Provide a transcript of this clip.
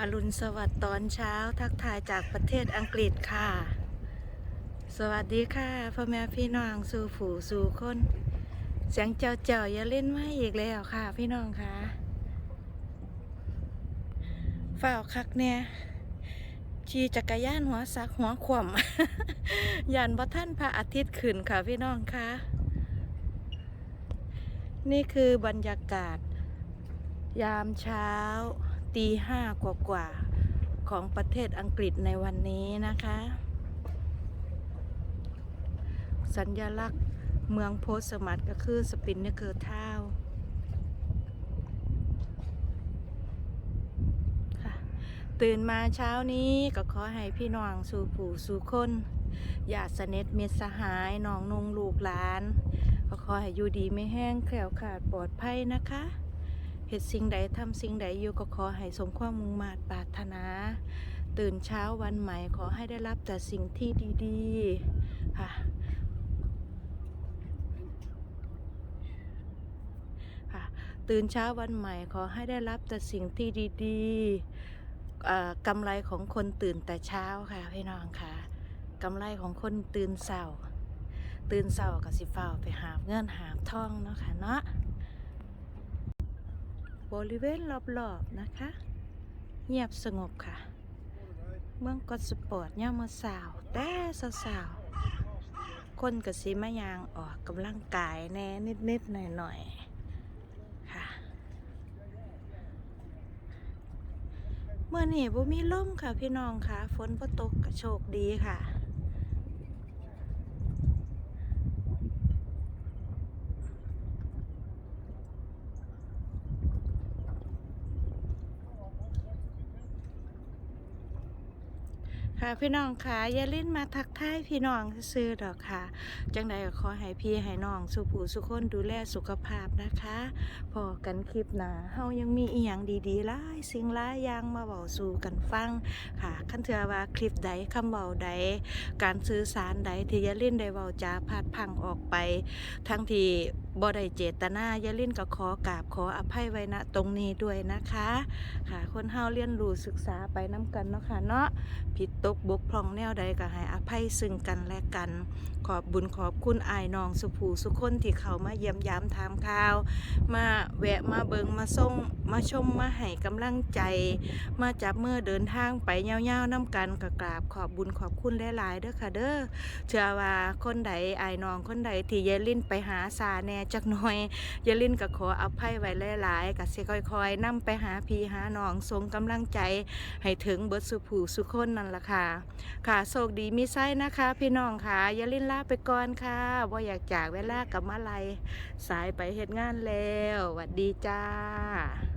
อรุณสวัสดิ์ตอนเช้าทักทายจากประเทศอังกฤษค่ะ สวัสดีค่ะพ่อแม่พี่น้องสู่ฝูสู่คนเสียงเจ้าเจ้าอย่าเล่นไม่อีกแล้วค่ะ พี่น้องค่ะฝ้าวคักเนี่ยขี่จักรยานหัวซักหัวขวมยันพระท่านพระอาทิตย์ขึ้นค่ะพี่น้องค่ะนี่คือบรรยากาศ ยามเช้า ตีห้ากว่ากว่าๆของประเทศอังกฤษในวันนี้นะคะ สัญญลักษณ์เมืองโพสมัตก็คือสปินเนเกอร์เท้าตื่นมาเช้านี้ก็ขอให้พี่น้องสู่ผู้สู่คนอย่าสนิทมิตสหายน้องนงลูกหลาน ก็ขอให้อยู่ดีไม่แห้งแคล้วขาดปลอดภัยนะคะ เหตุสิ่งใดทำสิ่งใดอยู่ก็ขอให้สมความมุ่งมา่ปรารถนา ตื่นเช้าวันใหม่ขอให้ได้รับแต่สิ่งที่ดีๆค่ะค่ะ ตื่นเช้าวันใหม่ขอให้ได้รับแต่สิ่งที่ดีๆอ่ากำไรของคนตื่นแต่เช้าค่ะพี่น้องค่ะกำไรของคนตื่นเสาตื่นเสากับสิฟ้าไปหาเงินหาทองเนาะค่ะเนาะ บริเวณรอบๆนะคะ เงียบสงบค่ะ เมืองกอดสปอร์ตย่ามมาสาวแต่สาวๆคนกับสีมายางออกกำลังกายแน่นิดๆหน่อยๆค่ะเมื่อนี่บ่มีลมค่ะพี่น้องค่ะ ฝนบ่ตกก็โชคดีค่ะ ค่ะพี่น้องค่ะอย่าล่นมาทักทายพี่น้องซื้อดอกค่ะ จังใดก็ขอให้พี่ให้น้องสุผู้สุคนดูแลสุขภาพนะคะพอกันคลิปหนาเฮายังมีอีหยังดีๆหลายสิ่งหลายอย่างมาเว้าสู่กันฟังค่ะคันเถือว่าคลิปใดคำเว้าใด การสื่อสารใดที่อย่าล่นได้เว้าจาพาดพังออกไป ทั้งที่ บ่ได้เจตนาอย่าเล่นก็ขอกราบขออภัยไว้ณตรงนี้ด้วยนะคะ ค่ะ คนเฮาเรียนรู้ศึกษาไปน้กันเนาะค่ะเนาะผิดตกบกพร่องแนวใดก็ให้อภัยซึ่งกันและกัน ขอบบุญขอบคุณอายน้องสุภูสุคนที่เขามาเยี่ยมยามถามข่าว มาแวะมาเบิงมาส่งมาชมมาให้กำลังใจ มาจับมือเดินทางไปเงาๆน้ำกันกกราบขอบบุญขอบคุณหลายๆเด้อค่ะเด้อเชื่อว่าคนใดอายน้องคนใดที่ยายลินไปหาสาแน่จักหน่อยยาลิ้นก็ขออภัยไว้หลายๆก็สิค่อยๆนำไปหาพี่หาน้องส่งกำลังใจ ให้ถึงเบิดสุผูสุคนนั่นล่ะค่ะ ค่ะโชคดีมีไส้นะคะ พี่น้องค่ะ อย่าลิ้นลาไปก่อนค่ะว่าอยากจากเวลากับมาลัยสายไปเหตุงานแล้วหวัดดีจ้า